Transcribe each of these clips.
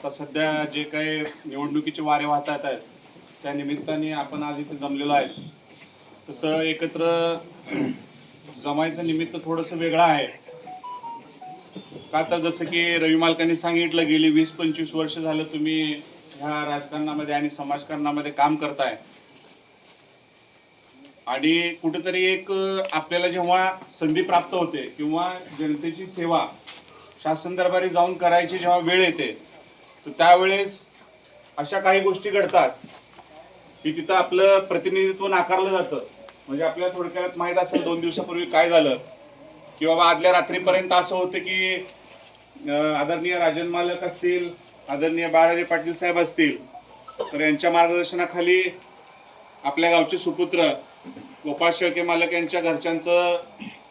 आता सध्या जे काही निवडणुकीचे वारे वाहतात आहेत त्या निमित्ताने आपण आज इथे जमलेलो आहे. तसं एकत्र जमायचं निमित्त थोडंसं वेगळं आहे. का तर जसं की रवी मालकांनी सांगितलं गेली वीस पंचवीस वर्ष झालं तुम्ही ह्या राजकारणामध्ये आणि समाजकारणामध्ये काम करताय. आणि कुठेतरी एक आपल्याला जेव्हा संधी प्राप्त होते किंवा जनतेची सेवा शासन दरबारी जाऊन करायची जेव्हा वेळ येते तर त्यावेळेस अशा काही गोष्टी घडतात की तिथं आपलं प्रतिनिधित्व नाकारलं जातं. म्हणजे आपल्याला थोडक्यात माहीत असेल दोन दिवसापूर्वी काय झालं की बाबा आदल्या रात्रीपर्यंत असं होतं की आदरणीय राजन मालक असतील आदरणीय बाळाजी पाटील साहेब असतील तर यांच्या मार्गदर्शनाखाली आपल्या गावचे सुपुत्र गोपाळ शेळके मालक यांच्या घरच्यांचं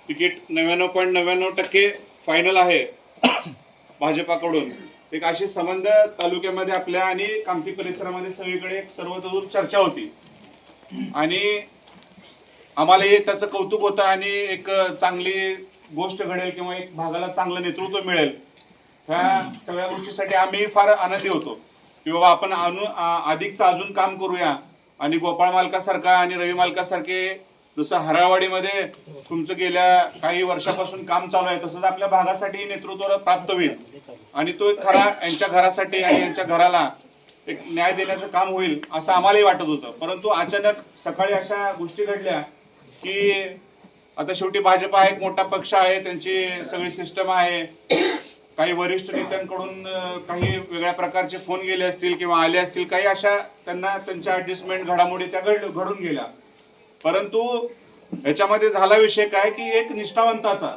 तिकीट नव्याण्णव पॉईंट नव्याण्णव टक्के फायनल आहे भाजपाकडून. एक अशी संबंध तालुक्यामध्ये आपल्या आणि कामती परिसरामध्ये सगळीकडे एक सर्वतूर चर्चा होती. आणि आम्हाला हे त्याचं कौतुक होतं आणि एक चांगली गोष्ट घडेल किंवा एक भागाला चांगलं नेतृत्व मिळेल. ह्या सगळ्या गोष्टीसाठी आम्ही फार आनंदी होतो. की बाबा आपण अनु अधिकचं अजून काम करूया. आणि गोपाळ मालकासारखा आणि रवी मालकासारखे जसं हरावाडीमध्ये तुमचं गेल्या काही वर्षापासून काम चालू आहे तसंच आपल्या भागासाठी नेतृत्व प्राप्त होईल. आणि तो एक खरा यांच्या घरासाठी आणि यांच्या घराला एक न्याय देण्याचं काम होईल असं आम्हालाही वाटत होतं. परंतु अचानक सकाळी अशा गोष्टी घडल्या की आता शेवटी भाजपा हा एक मोठा पक्ष आहे त्यांची सगळी सिस्टम आहे. काही वरिष्ठ नेत्यांकडून काही वेगळ्या प्रकारचे फोन गेले असतील किंवा आले असतील काही अशा त्यांना त्यांच्या ऍडजस्टमेंट घडामोडी त्या घड घडून गेल्या. परंतु याच्यामध्ये झाला विषय काय की एक निष्ठावंताचा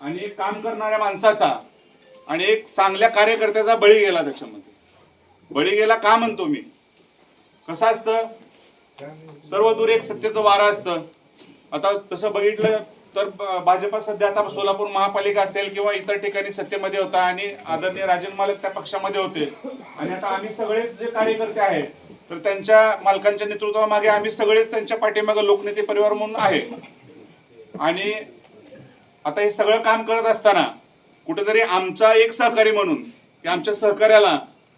आणि एक काम करणाऱ्या माणसाचा आणि एक चांगल्या कार्यकर्त्याचा बळी गेला त्याच्यामध्ये. बळी गेला का म्हणतो मी? कसं असतं? सर्व दूर एक सत्तेचं वारं असतं. आता तसं बघितलं तर भाजपा सध्या आता सोलापूर महापालिका असेल किंवा इतर ठिकाणी सत्तेमध्ये होता आणि आदरणीय राजन मालक त्या पक्षामध्ये होते. आणि आता आम्ही सगळेच जे कार्यकर्ते आहेत तर त्यांच्या मालकांच्या नेतृत्वामागे आम्ही सगळेच त्यांच्या पाठीमागे लोकनेते परिवार म्हणून आहे. आणि आता हे सगळं काम करत असताना कुठेतरी आमचा एक सहकारी म्हणून की आमच्या सहकार्याला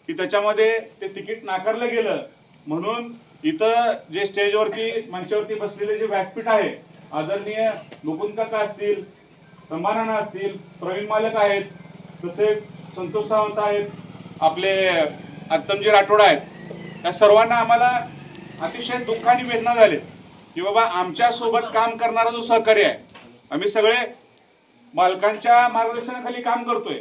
की त्याच्यामध्ये ते तिकीट नाकारलं गेलं. म्हणून इथं जे स्टेजवरती मंचावरती बसलेले जे व्यासपीठ आहे आदरणीय मुकुंद काका असतील संभानाना असतील प्रवीण मालक आहेत तसेच संतोष सावंत आहेत आपले आत्तमजी राठोड आहेत या सर्वांना आम्हाला अतिशय दुःख आणि वेदना झाले की बाबा आमच्यासोबत काम करणारा जो सहकारी आहे आम्ही सगळे मालकांच्या मार्गदर्शनाखाली काम करतोय.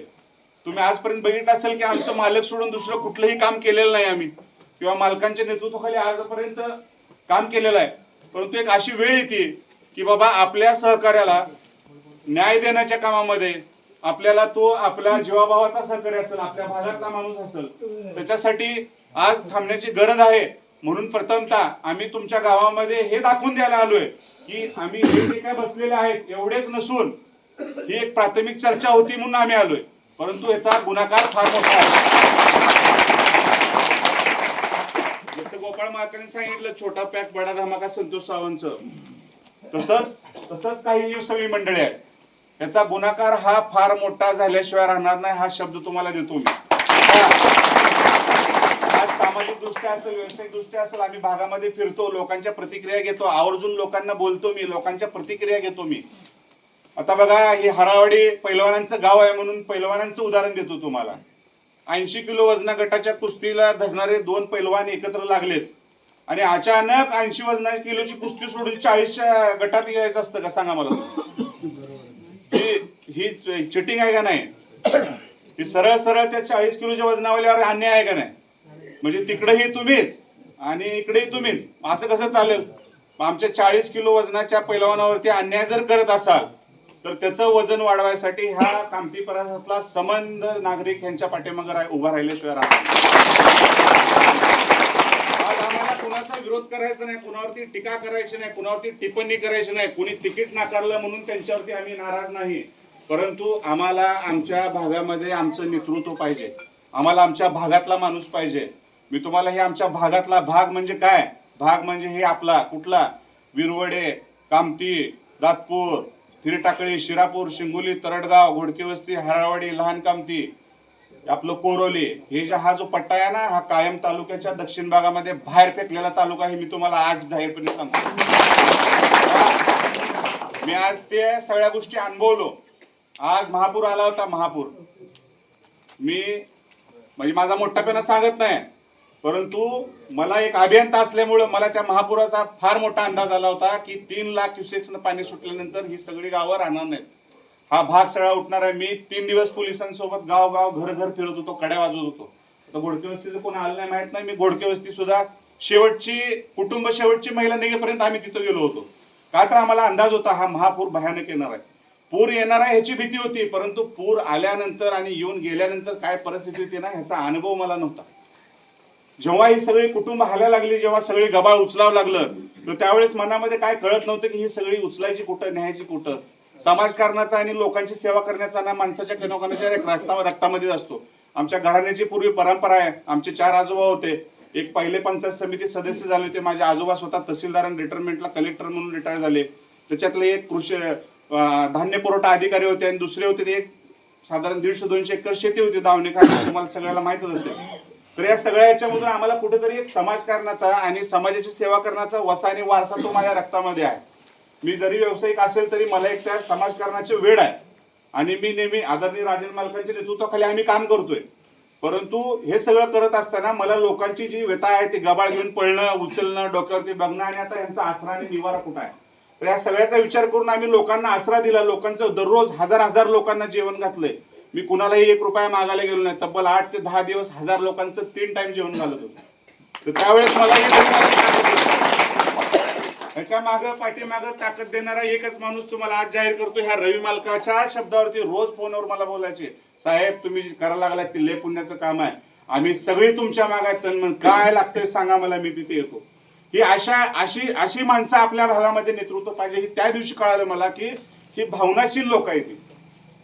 तुम्ही आजपर्यंत बघितलं असेल की आमचं मालक सोडून दुसरं कुठलंही काम केलेलं नाही आम्ही. किंवा मालकांच्या नेतृत्वाखाली आजपर्यंत काम केलेलं आहे. परंतु एक अशी वेळ येते की बाबा आपल्या सहकार्याला न्याय देण्याच्या कामामध्ये आपल्याला तो आपल्या जीवाभावाचा सहकारी असेल आपल्या भागातला माणूस असेल त्याच्यासाठी आज थांबण्याची गरज आहे. म्हणून प्रथमतः आम्ही तुमच्या गावामध्ये हे दाखवून द्यायला आलोय की आम्ही जे काय बसलेले आहेत एवढेच नसून ही एक प्राथमिक चर्चा होती म्हणून आम्ही आलोय. परंतु याचा गुणाकार फार मोठा आहे. जसं गोपाळ मार्काने सांगितलं छोटा पॅक बडा धमाका संतोष सावंतचं. तसंच तसंच काही ही सगळी मंडळी आहेत. याचा गुणाकार हा फार मोठा झाल्याशिवाय राहणार नाही हा शब्द तुम्हाला देतो मी. आज सामाजिक दृष्ट्या असेल व्यावसायिक दृष्ट्या असेल आम्ही भागामध्ये फिरतो लोकांच्या प्रतिक्रिया घेतो आवर्जून लोकांना बोलतो मी लोकांच्या प्रतिक्रिया घेतो मी. आता बघा हे हरावडी पैलवानांचं गाव आहे म्हणून पैलवानांचं उदाहरण देतो तुम्हाला. ऐंशी किलो वजना गटाच्या कुस्तीला धरणारे दोन पैलवान एकत्र लागलेत. आणि अचानक ऐंशी वजना किलोची कुस्ती सोडून चाळीसच्या गटात यायचं असतं का? सांगा मला. ही ही चिटिंग आहे का नाही? ती सरळ सरळ त्या चाळीस किलोच्या वजनावाल्यावर अन्याय आहे का नाही? म्हणजे तिकडेही तुम्हीच आणि इकडेही तुम्हीच. असं कसं चालेल? मग आमच्या चाळीस किलो वजनाच्या पैलवानावरती अन्याय जर करत असाल तर त्याचं वजन वाढवायसाठी हा कामती परिसरातला संबंध नागरिक ह्यांच्या पाठीमागे उभा राहिल्याशिवाय राहणार कुणाचा विरोध करायचा नाही कुणावरती टीका करायची नाही कुणावरती टिप्पणी करायची नाही कुणी तिकीट नाकारलं म्हणून त्यांच्यावरती आम्ही नाराज नाही. परंतु आम्हाला आमच्या भागामध्ये आमचं नेतृत्व पाहिजे. आम्हाला आमच्या भागातला माणूस पाहिजे. मी तुम्हाला हे आमच्या भागातला भाग म्हणजे काय? भाग म्हणजे हे आपला कुठला? विरवडे कामती दातपूर फिरटाकळी शिरापूर शिंगोली तरडगाव घोडकेवस्ती हराळवाडी लहान कामती आपलं कोरोली हे जे हा जो पट्टा आहे ना हा कायम तालुक्याच्या दक्षिण भागामध्ये बाहेर फेकलेला तालुका आहे मी तुम्हाला आज जाहीरपणे सांगतो. मी आज ते सगळ्या गोष्टी अनुभवलो. आज महापूर आला होता महापूर. मी म्हणजे माझा मोठापणा सांगत नाही परंतु मला एक अभियंता असल्यामुळं मला त्या महापुराचा फार मोठा अंदाज आला होता की तीन लाख क्युसेक्सनं पाणी सुटल्यानंतर ही सगळी गावं राहणार नाहीत. हा भाग सगळा उठणार आहे. मी तीन दिवस पोलिसांसोबत गाव गाव घर घर फिरत होतो कड्या वाजवत होतो. तर घोडके वस्तीचं कोण आलं नाही माहीत नाही. मी घोडके वस्ती सुद्धा शेवटची कुटुंब शेवटची महिला निघेपर्यंत आम्ही तिथं गेलो होतो. का तर आम्हाला अंदाज होता हा महापूर भयानक येणार आहे. पूर येणार आहे ह्याची भीती होती परंतु पूर आल्यानंतर आणि येऊन गेल्यानंतर काय परिस्थिती होती ना ह्याचा अनुभव मला नव्हता. जेव्हा ही सगळी कुटुंब हाल्या लागली जेव्हा सगळी गबाळ उचलावं लागलं तर त्यावेळेस मनामध्ये काय कळत नव्हतं की ही सगळी उचलायची कुठं न्यायची कुठं? समाजकारणाचा आणि लोकांची सेवा करण्याचा ना माणसाच्या कनोकनाच्या रक्ता रक्तामध्येच असतो. आमच्या घराण्याची पूर्वी परंपरा आहे आमचे चार आजोबा होते. एक पहिले पंचायत समिती सदस्य झाले होते. माझे आजोबा स्वतः तहसीलदार आणि रिटायरमेंटला कलेक्टर म्हणून रिटायर झाले. त्याच्यातले एक कृषी धान्य पुरवठा अधिकारी होते आणि दुसरे होते ते एक साधारण दीडशे दोनशे एकर शेती होती दावणी तुम्हाला सगळ्याला माहितच असेल. तर या सगळ्या याच्यामधून आम्हाला कुठेतरी एक समाजकारणाचा आणि समाजाची सेवा करण्याचा वसा आणि वारसा तो माझ्या रक्तामध्ये आहे. मी जरी व्यावसायिक असेल तरी मला एक त्या समाजकारणाची वेळ आहे. आणि मी नेहमी आदरणीय राजन मालकांच्या नेतृत्वाखाली आम्ही काम करतोय. परंतु हे सगळं करत असताना मला लोकांची जी व्यथा आहे ती गबाळ घेऊन पळणं उचलणं डोक्यावरती बघणं आणि आता यांचा आसरा आणि निवारा कुठं आहे? तर या सगळ्याचा विचार करून आम्ही लोकांना आसरा दिला. लोकांचं दररोज हजार हजार लोकांना जेवण घातलंय. मी कुणालाही एक रुपया मागायला गेलो नाही. तब्बल आठ ते दहा दिवस हजार लोकांचं तीन टाइम जेवण घालत होतो. तर त्यावेळेस मला ह्याच्या माग पाठीमाग ताकद देणारा एकच माणूस तुम्हाला आज जाहीर करतो ह्या रवी मालकाच्या शब्दावरती रोज फोनवर मला बोलायचे. साहेब तुम्ही करायला लागलात ते लय पुण्याचं काम आहे. आम्ही सगळी तुमच्या मागात मग काय लागतंय सांगा मला मी तिथे येतो. ही अशा अशी अशी माणसं आपल्या भागामध्ये नेतृत्व पाहिजे ही त्या दिवशी कळालं मला की ही भावनाशील लोक आहेत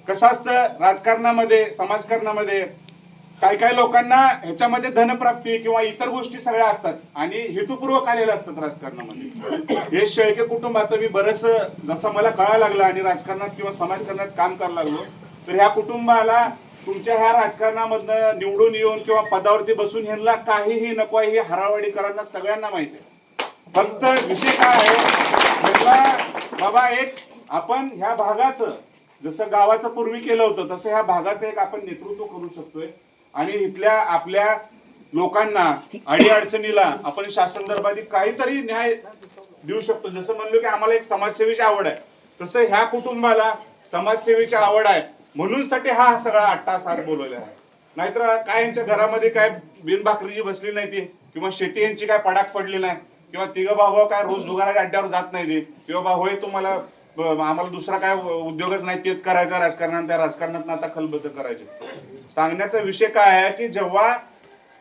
कसं असतं राजकारणामध्ये समाजकारणामध्ये काही काही लोकांना ह्याच्यामध्ये धनप्राप्ती किंवा इतर गोष्टी सगळ्या असतात आणि हेतुपूर्वक आलेल्या असतात राजकारणामध्ये. हे शेळके कुटुंबात मी बरंच जसं मला कळायला लागलं आणि राजकारणात किंवा समाजकारणात काम करायला लागलो तर ह्या कुटुंबाला तुमच्या ह्या राजकारणामधनं निवडून येऊन किंवा पदावरती बसून ह्यांना काहीही नको आहे हे हरावाडीकरांना सगळ्यांना माहिती आहे. फक्त विषय काय आहे बाबा एक आपण ह्या भागाचं जसं गावाचं पूर्वी केलं होतं तसं ह्या भागाचं एक आपण नेतृत्व करू शकतोय. आणि इथल्या आपल्या लोकांना अडीअडचणीला आपण शासनदर्भातील काहीतरी न्याय देऊ शकतो. जसं म्हणलो की आम्हाला एक समाजसेवेची आवड आहे तसं ह्या कुटुंबाला समाजसेवेची आवड आहे. म्हणूनसाठी हा सगळा अट्टा साथ बोलवला आहे. नाहीतर काय यांच्या घरामध्ये काय बिन भाकरीची बसली नाही ती? किंवा शेती यांची काय पडाक पडली नाही? किंवा तिघं भाऊ काय रोज जुगाराच्या अड्ड्यावर जात नाही ते? किंवा भाऊ तुम्हाला आम्हाला दुसरा काय उद्योगच नाही तेच करायचा राजकारणात त्या राजकारणात आता खलबत करायचे. सांगण्याचा विषय काय आहे की जेव्हा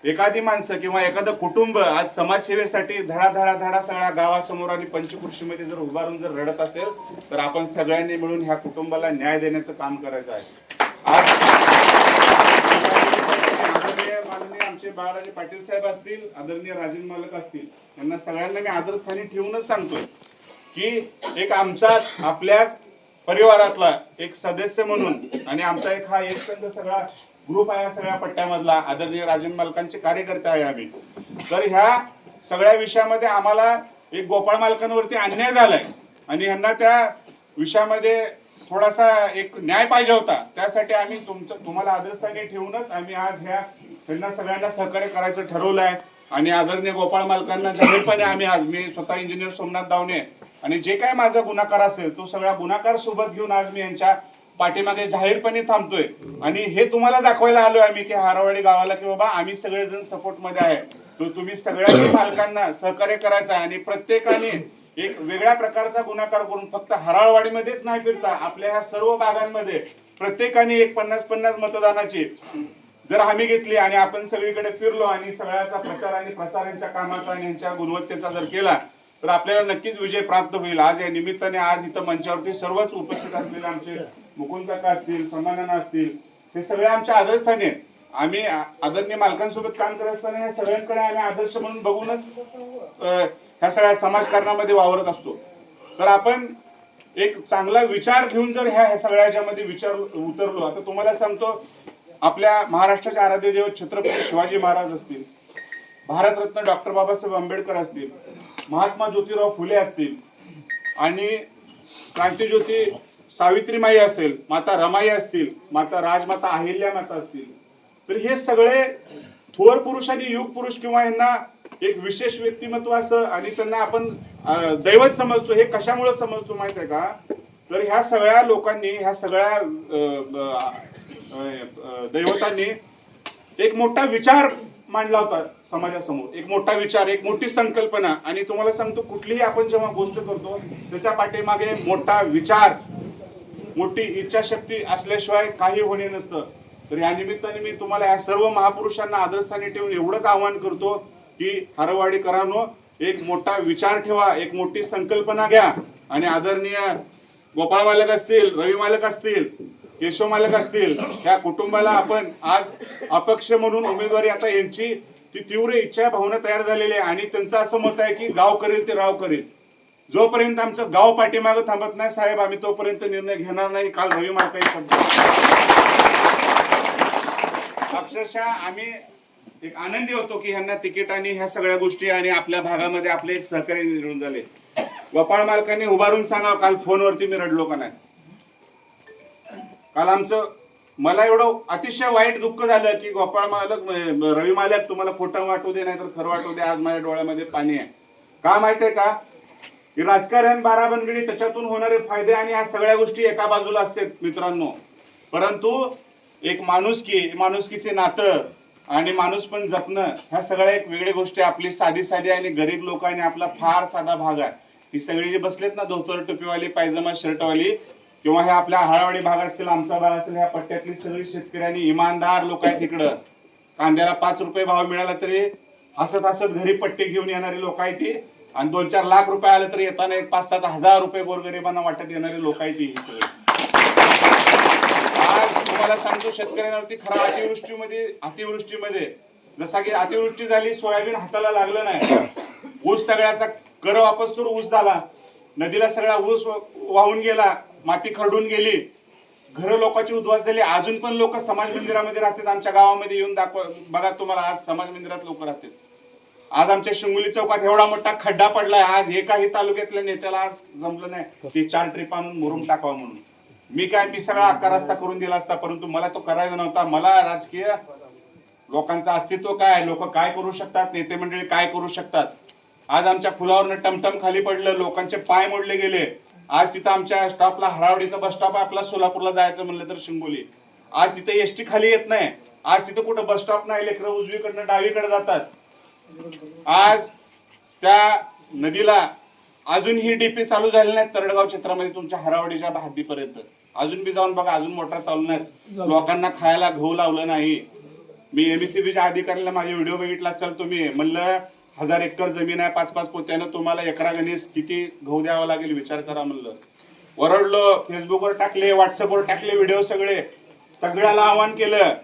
एखादी माणसं किंवा एखादं कुटुंब आज समाजसेवेसाठी धडा धडा धडा सगळ्या गावासमोर आणि पंचकृषीमध्ये जर उभारून जर रडत असेल तर आपण सगळ्यांनी मिळून ह्या कुटुंबाला न्याय देण्याचं काम करायचं आहे. आज आदरणीय माननीय आमचे बाळाजी पाटील साहेब असतील आदरणीय राजन मालक असतील यांना सगळ्यांना मी आदरस्थानी ठेवूनच सांगतोय. की एक आमचाच आपल्याच परिवारातला एक सदस्य म्हणून आणि आमचा एक हा एक संघ सगळा ग्रुप आहे सगळ्या पट्ट्यामधला. आदरणीय राजन मालकांचे कार्यकर्ते आहे आम्ही. तर ह्या सगळ्या विषयामध्ये आम्हाला एक गोपाळ मालकांवरती अन्याय झालाय. आणि ह्यांना त्या विषयामध्ये थोडासा एक न्याय पाहिजे होता. त्यासाठी आम्ही तुमचं तुम्हाला आदरस्थानी ठेवूनच आम्ही आज ह्या त्यांना सगळ्यांना सहकार्य करायचं ठरवलं आहे आणि आदरणीय गोपाळ मालकांना जाहीरपणे आम्ही आज मी स्वतः इंजिनियर सोमनाथ दावणे आणि जे काय माझा गुन्हाकार असेल तो सगळा गुन्हाकार सोबत घेऊन आज मी यांच्या पाठीमागे जाहीरपणे थांबतोय. आणि हे तुम्हाला दाखवायला आलोय आम्ही की हारावाडी गावाला की बाबा आम्ही सगळेजण सपोर्टमध्ये आहे. तो तुम्ही सगळ्या पालकांना सहकार्य करायचं आहे आणि प्रत्येकाने एक वेगळ्या प्रकारचा गुन्हाकार करून फक्त हराळवाडीमध्येच नाही फिरता आपल्या ह्या सर्व भागांमध्ये प्रत्येकाने एक पन्नास पन्नास मतदानाची जर हमी घेतली आणि आपण सगळीकडे फिरलो आणि सगळ्याचा प्रचार आणि प्रसार यांच्या कामाचा आणि यांच्या गुणवत्तेचा जर केला तर आपल्याला नक्कीच विजय प्राप्त होईल. आज या निमित्ताने आज इथं मंचावरती सर्वच उपस्थित असलेले आमचे मुकुंदका असतील समाधाना असतील हे सगळे आमच्या आदर्शाने आहेत. आम्ही आदरणीय मालकांसोबत काम करत असताना ह्या सगळ्यांकडे आम्ही आदर्श म्हणून बघूनच ह्या सगळ्या समाजकारणामध्ये वावरत असतो. तर आपण एक चांगला विचार घेऊन जर ह्या ह्या सगळ्या विचार उतरलो आता तुम्हाला सांगतो आपल्या महाराष्ट्राचे आराध्य देव छत्रपती शिवाजी महाराज असतील भारतरत्न डॉक्टर बाबासाहेब आंबेडकर असतील महात्मा ज्योतिराव फुले असतील आणि क्रांतीज्योती सावित्रीमाई असेल माता रमाई असतील माता राजमाता अहिल्या माता असतील तर हे सगळे थोर पुरुष आणि युग पुरुष किंवा यांना एक विशेष व्यक्तिमत्व असं आणि त्यांना आपण दैवत समजतो हे कशामुळे समजतो माहीत आहे का? तर ह्या सगळ्या लोकांनी ह्या सगळ्या दैवतांनी एक मोठा विचार मांडला होता समाजासमोर. एक मोठा विचार एक मोठी संकल्पना. आणि तुम्हाला सांगतो कुठलीही आपण जेव्हा गोष्ट करतो त्याच्या पाठीमागे मोठा विचार मोठी इच्छाशक्ती असल्याशिवाय काही होणे नसतं. तर या निमित्ताने मी तुम्हाला या सर्व महापुरुषांना आदरस्थानी ठेवून एवढंच आवाहन करतो की हरवाडीकरांनो एक मोठा विचार ठेवा एक मोठी संकल्पना घ्या. आणि आदरणीय गोपाळ मालक असतील रवी मालक असतील केशव मालक असतील या कुटुंबाला आपण आज अपक्ष म्हणून उमेदवारी आता यांची ती तीव्र इच्छा भावना तयार झालेली आहे. आणि त्यांचं असं मत आहे की गाव करेल ते राव करेल. जोपर्यंत आमचं गाव पाठीमागं थांबत नाही साहेब आम्ही तोपर्यंत निर्णय घेणार नाही. काल रवी मालकाही शब्द अक्षरशः आम्ही एक आनंदी होतो की ह्यांना तिकीट आणि ह्या सगळ्या गोष्टी आणि आपल्या भागामध्ये आपले एक सहकारी निर्माण झाले. गोपाळ मालकांनी उभारून सांगा काल फोनवरती मी रडलो का नाही? काल आमचं मला एवढं अतिशय वाईट दुःख झालं की गोपाळ मालक रवी मालक तुम्हाला खोटं वाटू दे नाही तर खरं वाटू दे आज माझ्या डोळ्यामध्ये पाणी आहे. का माहितीये का? राजकारण बाराबनगडी त्याच्यातून होणारे फायदे आणि ह्या सगळ्या गोष्टी एका बाजूला असतात मित्रांनो. परंतु एक माणुसकी माणुसकीचे नातं आणि माणूस पण जपणं ह्या सगळ्या एक वेगळी गोष्टी आपली साधी साधी आणि गरीब लोक आणि आपला फार साधा भाग आहे. ही सगळी जी बसलेत ना धोतर टोपीवाली पायजमा शर्टवाली किंवा हे आपल्या हाळावाडी भाग असतील आमचा भाग असेल ह्या पट्ट्यातली सगळी शेतकऱ्यांनी इमानदार लोक आहेत तिकडं. कांद्याला पाच रुपये भाव मिळाला तरी हसत हसत घरी पट्टी घेऊन येणारी लोक आहेत ती. आणि दोन चार लाख रुपये आले तरी येताना एक पाच सात हजार रुपये गोरगरिबांना वाटत येणारी लोक आहेत ती सगळी. आज तुम्हाला सांगतो शेतकऱ्यांवरती खरा अतिवृष्टीमध्ये अतिवृष्टीमध्ये जसा की अतिवृष्टी झाली सोयाबीन हाताला लागलं नाही. ऊस सगळ्याचा कर वापस तर ऊस झाला. नदीला सगळा ऊस वाहून गेला. माती खरडून गेली. घरं लोकांची उद्ध्वस्त झाली. अजून पण लोक समाज मंदिरामध्ये राहतात. आमच्या गावामध्ये येऊन दाखव बघा तुम्हाला आज समाज मंदिरात लोक राहतात. आज आमच्या शिंगोली चौकात एवढा मोठा खड्डा पडलाय. आज एकाही तालुक्यातल्या नेत्याला आज जमलं नाही. की चार ट्रिप आणून मुरुम टाकावा म्हणून. मी काय मी सगळा अक्का रस्ता करून दिला असता परंतु मला तो करायचा नव्हता. मला राजकीय लोकांचं अस्तित्व काय लोक काय करू शकतात? नेते मंडळी काय करू शकतात? आज आमच्या फुलावरनं टमटम खाली पडलं. लोकांचे पाय मोडले गेले. आज तिथं आमच्या स्टॉपला हरावडीचा बस स्टॉप आहे. आपला सोलापूरला जायचं म्हणलं तर शिंगोली. आज तिथे एसटी खाली येत नाही. आज तिथं कुठं बस स्टॉप नाही लेकरं उजवीकडनं डावीकडे जातात. आज त्या नदीला अजून ही डीपी चालू झाली नाही तरडगाव क्षेत्रामध्ये तुमच्या हरावडीच्या हद्दीपर्यंत. अजून बी जाऊन बघा अजून मोटर चालू नाहीत. लोकांना खायला गहू लावलं नाही. मी एमएससीबीच्या अधिकाऱ्याला माझे व्हिडिओ बघितला असेल तुम्ही. म्हणलं हजार एकर जमीन आहे पाच पाच पोत्यानं तुम्हाला एकरा गणेश किती गहू द्यावा लागेल विचार करा म्हणलं. ओरडलो फेसबुकवर टाकले व्हॉट्सअपवर टाकले व्हिडिओ सगळे. सगळ्याला आवाहन केलं.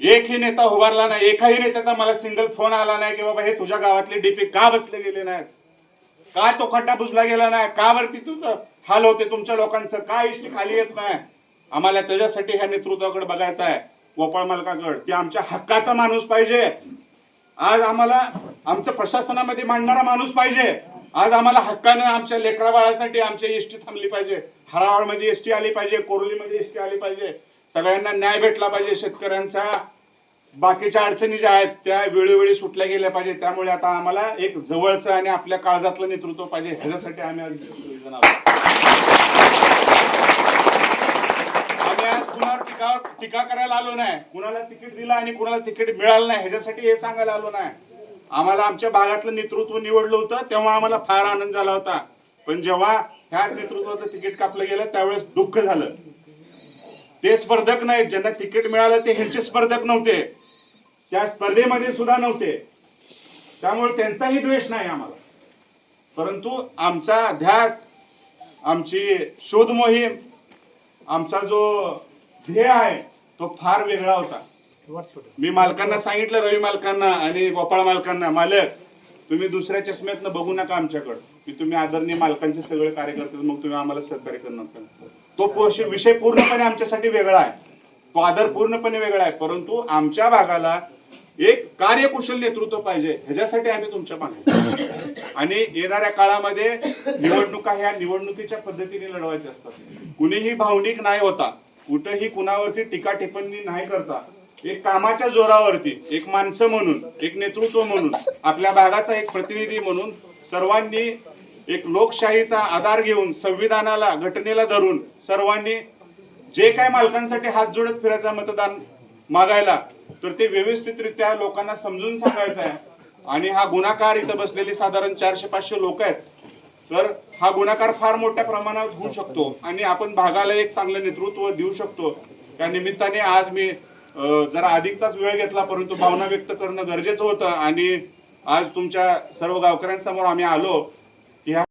एकही नेता उभारला नाही एकाही नेत्याचा मला सिंगल फोन आला नाही की बाबा हे तुझ्या गावातले डीपी का बसले गेले नाहीत? का तो खड्डा बुजला गेला नाही? का वरती तुझं हाल होते तुमच्या लोकांचं? का इष्टी खाली येत नाही? आम्हाला त्याच्यासाठी ह्या नेतृत्वाकडे बघायचं आहे. गोपाळ मालकाकड की आमच्या हक्काचा माणूस पाहिजे. आज आम्हाला आमच्या प्रशासनामध्ये मांडणारा माणूस पाहिजे. आज आम्हाला हक्कानं आमच्या लेकरा बाळासाठी आमच्या एसटी थांबली पाहिजे. हराळमध्ये एसटी आली पाहिजे कोरलीमध्ये एसटी आली पाहिजे. सगळ्यांना न्याय भेटला पाहिजे. शेतकऱ्यांचा बाकीच्या अडचणी ज्या आहेत त्या वेळोवेळी सुटल्या गेल्या पाहिजे. त्यामुळे आता आम्हाला एक जवळचं आणि आपल्या काळजातलं नेतृत्व पाहिजे. ह्याच्यासाठी आम्ही आज सर्वजण आज कुणावर टीका टीका करायला आलो नाही कुणाला तिकीट दिलं आणि कुणाला तिकीट मिळालं नाही ह्याच्यासाठी हे सांगायला आलो नाही. आम्हाला आमच्या भागातलं नेतृत्व निवडलं होतं तेव्हा आम्हाला फार आनंद झाला होता. पण जेव्हा ह्याच नेतृत्वाचं तिकीट कापलं गेलं त्यावेळेस दुःख झालं. ते स्पर्धक नाहीत ज्यांना तिकीट मिळालं ते ह्यांचे स्पर्धक नव्हते. त्या स्पर्धेमध्ये सुद्धा नव्हते. त्यामुळे त्यांचाही द्वेष नाही आम्हाला. परंतु आमचा ध्यास आमची शोध मोहीम आमचा जो ध्येय आहे तो फार वेगळा होता. मी मालकांना सांगितलं रवी मालकांना आणि गोपाळ मालकांना मालक तुम्ही दुसऱ्या चष्म्यातनं बघू नका आमच्याकडं. की तुम्ही आदरणीय मालकांचे सगळे कार्यकर्ते मग तुम्ही आम्हाला सहकार्य करणार तो विषय पूर्णपणे आमच्यासाठी वेगळा आहे. तो आदर पूर्णपणे वेगळा आहे. परंतु आमच्या भागाला एक कार्यकुशल नेतृत्व पाहिजे. ह्याच्यासाठी आम्ही तुमच्या मागे आणि येणाऱ्या काळामध्ये निवडणुका ह्या निवडणुकीच्या पद्धतीने लढवायच्या असतात. कुणीही भावनिक नाही होता. कुठेही कुणावरती टीका टिप्पणी नाही करता. एक कामाच्या जोरावरती एक माणसं म्हणून एक नेतृत्व म्हणून आपल्या भागाचा एक प्रतिनिधी म्हणून सर्वांनी एक लोकशाहीचा आधार घेऊन संविधानाला घटनेला धरून सर्वांनी जे काय मालकांसाठी हात जोडत फिरायचा मतदान मागायला तर ते व्यवस्थितरित्या लोकांना समजून सांगायचं आहे. आणि हा गुन्हाकार इथं बसलेले साधारण चारशे पाचशे लोक आहेत. तर हा गुन्हाकार फार मोठ्या प्रमाणात होऊ शकतो आणि आपण भागाला एक चांगलं नेतृत्व देऊ शकतो. त्या निमित्ताने आज मी जरा अधिकचाच वेळ घेतला परंतु भावना व्यक्त करणं गरजेचं होतं आणि आज तुमच्या सर्व गावकऱ्यांसमोर आम्ही आलो.